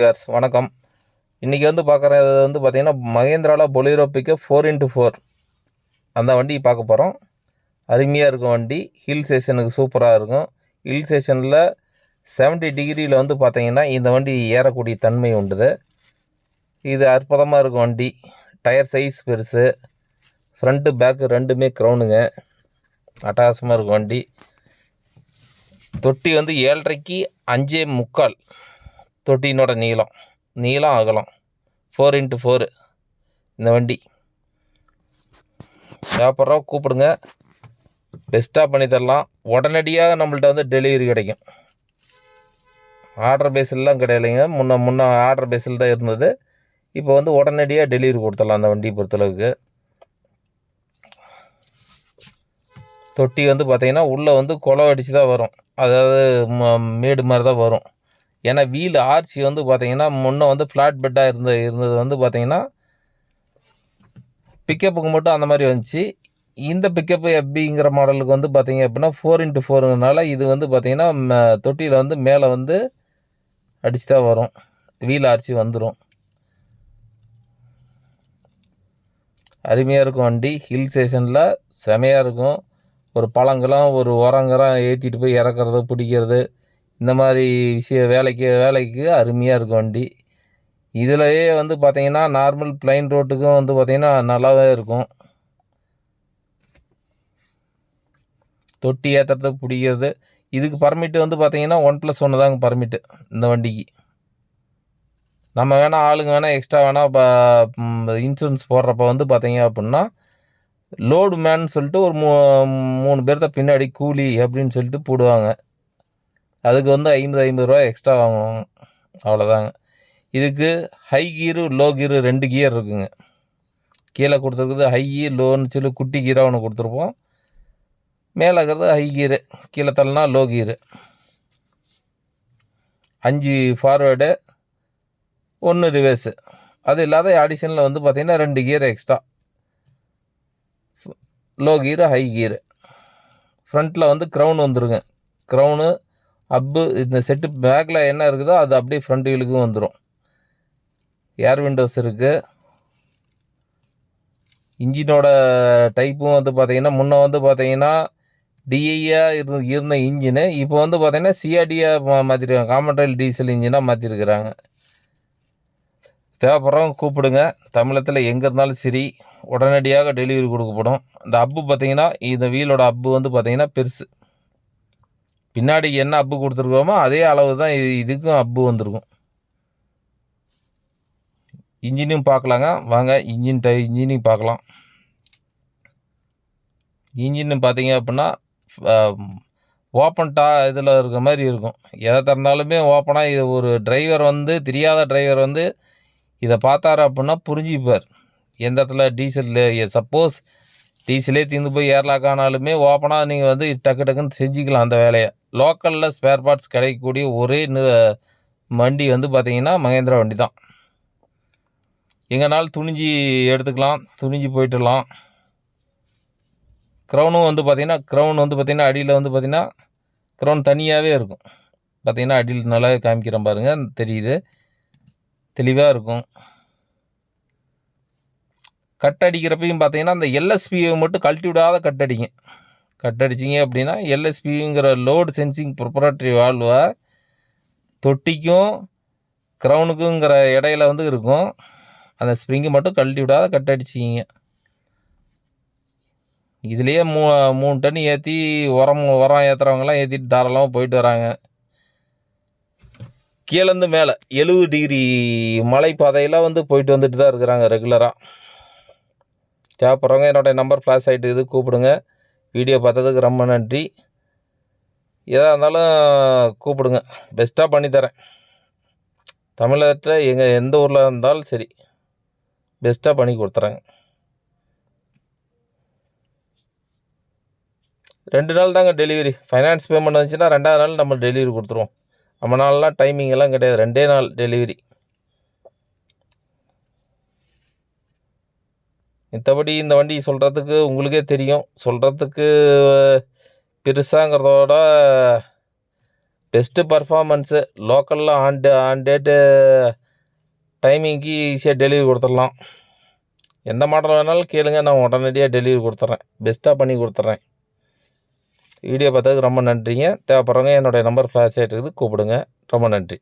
Wears வணக்கம். இன்றைக்கி வந்து பார்க்குறது வந்து பார்த்திங்கன்னா மகேந்திராவில் பொலிரோ பிக்கு ஃபோர் இன்ட்டு ஃபோர் அந்த வண்டி பார்க்க போகிறோம் அருமையாக இருக்கும் வண்டி. ஹில் ஸ்டேஷனுக்கு சூப்பராக இருக்கும். ஹில் ஸ்டேஷனில் 70 டிகிரியில் வந்து பார்த்திங்கன்னா இந்த வண்டி ஏறக்கூடிய தன்மை உண்டுது. இது அற்புதமாக இருக்கும் வண்டி. டயர் சைஸ் பெருசு. ஃப்ரண்ட்டு பேக்கு ரெண்டுமே க்ரௌனுங்க அட்டகாசமாக இருக்கும் வண்டி. தொட்டி வந்து ஏழரைக்கு அஞ்சே முக்கால். தொட்டியினோட நீளம். நீளம் அகலம். ஃபோர் இன்ட்டு ஃபோரு இந்த வண்டி. வியாபாரம் கூப்பிடுங்க. பெஸ்ட்டாக பண்ணி தரலாம். உடனடியாக நம்மள்ட்ட வந்து டெலிவரி கிடைக்கும். ஆர்டர் பேஸ்லாம் கிடையாதுங்க முன்ன முன்ன ஆர்டர் பேஸில் தான் இருந்தது. இப்போ வந்து உடனடியாக டெலிவரி கொடுத்துடலாம் அந்த வண்டியை பொறுத்தளவுக்கு. தொட்டி வந்து பார்த்திங்கன்னா உள்ளே வந்து குளம் அடித்து தான் வரும். அதாவது ம- மேடு மாதிரி தான் வரும். ஏன்னா வீல் ஆர்ச்சி வந்து பார்த்தீங்கன்னா முன்னே வந்து ஃப்ளாட் பெட்டாக இருந்த இருந்தது வந்து பார்த்தீங்கன்னா பிக்கப்புக்கு மட்டும் அந்த மாதிரி வந்துச்சு. இந்த பிக்கப்பு எஃபிங்கிற மாடலுக்கு வந்து பார்த்தீங்க அப்படின்னா ஃபோர் இன்ட்டு ஃபோருங்கிறனால இது வந்து பார்த்தீங்கன்னா தொட்டியில் வந்து மேலே வந்து அடிச்சு தான் வரும். வீல் ஆர்ச்சி வந்துடும் அருமையாக இருக்கும் வண்டி. ஹில் ஸ்டேஷனில் செமையாக இருக்கும். ஒரு பழங்கெல்லாம் ஒரு உரங்கெல்லாம் ஏற்றிட்டு போய் இறக்குறது பிடிக்கிறது. இந்த மாதிரி விஷய வேலைக்கு வேலைக்கு அருமையாக இருக்கும் வண்டி. இதுலயே வந்து பார்த்தீங்கன்னா நார்மல் பிளைன் ரோட்டுக்கும் வந்து பார்த்தீங்கன்னா நல்லாவே இருக்கும். தொட்டி ஏற்றுறது பிடிக்கிறது. இதுக்கு பர்மிட் வந்து பார்த்தீங்கன்னா ஒன் ப்ளஸ் ஒன்று தாங்க பர்மிட்டு இந்த வண்டிக்கு. நம்ம வேணால் ஆளுங்க வேணால் எக்ஸ்ட்ரா வேணால் இப்போ இன்சூரன்ஸ் போடுறப்ப வந்து பார்த்தீங்க அப்படின்னா லோடு மேன் சொல்லிட்டு ஒரு மூ மூணு பேர்த்த பின்னாடி கூலி அப்படின்னு சொல்லிட்டு போடுவாங்க. அதுக்கு வந்து ஐம்பது ஐம்பது ரூபா எக்ஸ்ட்ரா வாங்குவாங்க. அவ்வளோதாங்க இதுக்கு ஹை கீரு லோ கீரு ரெண்டு கியர் இருக்குங்க. கீழே கொடுத்துருக்குது ஹை லோன்னு சொல்லி குட்டி கீராக ஒன்று கொடுத்துருப்போம். மேலே இருக்கிறது ஹை கீரு கீழே தள்ளனா லோ கீரு அஞ்சு ஃபார்வேர்டு ஒன்று ரிவர்ஸு அது இல்லாத ஆடிஷனில் வந்து பார்த்திங்கன்னா ரெண்டு gear extra low gear high gear ஃப்ரண்ட்டில் வந்து க்ரௌன் வந்துருங்க. க்ரௌனு அப்பு இந்த செட்டு பேக்கில் என்ன இருக்குதோ அது அப்படியே ஃப்ரண்ட் வீலுக்கும் வந்துடும் ஏர் விண்டோஸ் இருக்குது இன்ஜினோட டைப்பும் வந்து பார்த்தீங்கன்னா முன்னே வந்து பார்த்தீங்கன்னா டிஐயாக இரு இருந்த இன்ஜினு இப்போ வந்து பார்த்தீங்கன்னா சிஆர்டியாக மாற்றிருக்காங்க காமன் டீசல் இன்ஜினாக மாற்றிருக்கிறாங்க தேவைப்படுறவங்க கூப்பிடுங்க. தமிழகத்தில் எங்கே இருந்தாலும் சரி உடனடியாக டெலிவரி கொடுக்கப்படும். இந்த அப்பு பார்த்தீங்கன்னா இந்த வீலோட அப்பு வந்து பார்த்தீங்கன்னா பெருசு. பின்னாடி என்ன அப்பு கொடுத்துருக்கோமோ அதே அளவு தான் இது இதுக்கும் அப்பு வந்திருக்கும். இன்ஜினும் பார்க்கலாங்க. வாங்க இன்ஜின் டை இன்ஜினையும் பார்க்கலாம். இன்ஜின் பார்த்தீங்க அப்படின்னா ஓப்பன் டா இதில் இருக்கிற மாதிரி இருக்கும். எதை திறந்தாலுமே ஓப்பனாக இது ஒரு டிரைவர் வந்து தெரியாத டிரைவர் வந்து இதை பார்த்தாரு அப்படின்னா புரிஞ்சுப்பார். எந்த இடத்துல டீசல் சப்போஸ் டீசலே தீர்ந்து போய் ஏர்லாக் ஆனாலுமே ஓப்பனாக நீங்கள் வந்து டக்கு டக்குன்னு செஞ்சுக்கலாம் அந்த வேலையை. லோக்கலில் ஸ்பேர் பார்ட்ஸ் கிடைக்கக்கூடிய ஒரே வண்டி வந்து பார்த்தீங்கன்னா மகேந்திரா வண்டி தான். எங்கேனாலும் துணிஞ்சு எடுத்துக்கலாம் துணிஞ்சு போயிட்டுலாம். க்ரௌனும் வந்து பார்த்திங்கன்னா க்ரௌன் வந்து பார்த்திங்கன்னா அடியில் வந்து பார்த்திங்கன்னா க்ரௌன் தனியாகவே இருக்கும். பார்த்திங்கன்னா அடியில் நல்லாவே காமிக்கிறேன் பாருங்கள் தெரியுது. தெளிவாக இருக்கும். கட் அடிக்கிறப்பையும் பார்த்தீங்கன்னா அந்த எல்எஸ்பியை மட்டும் கழட்டி விடாத கட் அடிங்க கட் அடிச்சிங்க அப்படின்னா எல்எஸ்பிங்கிற லோடு சென்சிங் ப்ரொப்பரேட்டரி வால்வை தொட்டிக்கும் க்ரௌனுக்குங்கிற இடையில வந்து இருக்கும். அந்த ஸ்ப்ரிங்கை மட்டும் கழட்டி விடாத கட் அடிச்சிங்க இதுலேயே மூ மூணு டன் ஏற்றி உரம் உரம் ஏற்றுறவங்கலாம் ஏற்றிட்டு தாராளமாக போயிட்டு வராங்க. கீழேருந்து மேலே எழுபது டிகிரி மலை பாதையில் வந்து போயிட்டு வந்துட்டு தான் இருக்கிறாங்க ரெகுலராக தேவைப்படுறவங்க என்னோடய நம்பர் ஃப்ளாஷ் ஆகிட்டு இது கூப்பிடுங்க. வீடியோ பார்த்ததுக்கு ரொம்ப நன்றி. எதாக இருந்தாலும் கூப்பிடுங்க. பெஸ்ட்டாக பண்ணித்தரேன் தமிழகத்தில் எங்கள் எந்த ஊரில் இருந்தாலும் சரி பெஸ்ட்டாக பண்ணி கொடுத்துறேங்க ரெண்டு நாள் தாங்க டெலிவரி ஃபைனான்ஸ் பேமெண்ட் வந்துச்சுன்னா ரெண்டாவது நாள் நம்ம டெலிவரி கொடுத்துருவோம். நம்ம நாள்லாம் டைமிங் எல்லாம் கிடையாது. ரெண்டே நாள் டெலிவரி மத்தபடி இந்த வண்டி சொல்கிறதுக்கு உங்களுக்கே தெரியும். சொல்கிறதுக்கு பெருசாங்கிறதோட பெஸ்ட்டு பர்ஃபார்மன்ஸு லோக்கலில் ஆன் டே ஆன் டேட்டு டைமிங்க்கு ஈஸியாக டெலிவரி கொடுத்துடலாம். எந்த மாடல் வேணாலும் கேளுங்க நான் உடனடியாக டெலிவரி கொடுத்துட்றேன் பெஸ்ட்டாக பண்ணி கொடுத்துட்றேன் வீடியோ பார்த்ததுக்கு ரொம்ப நன்றிங்க. தேவைப்படுறவங்க என்னுடைய நம்பர் ஃப்ளாஷ் ஆகிட்டு இருக்குது கூப்பிடுங்க. ரொம்ப நன்றி.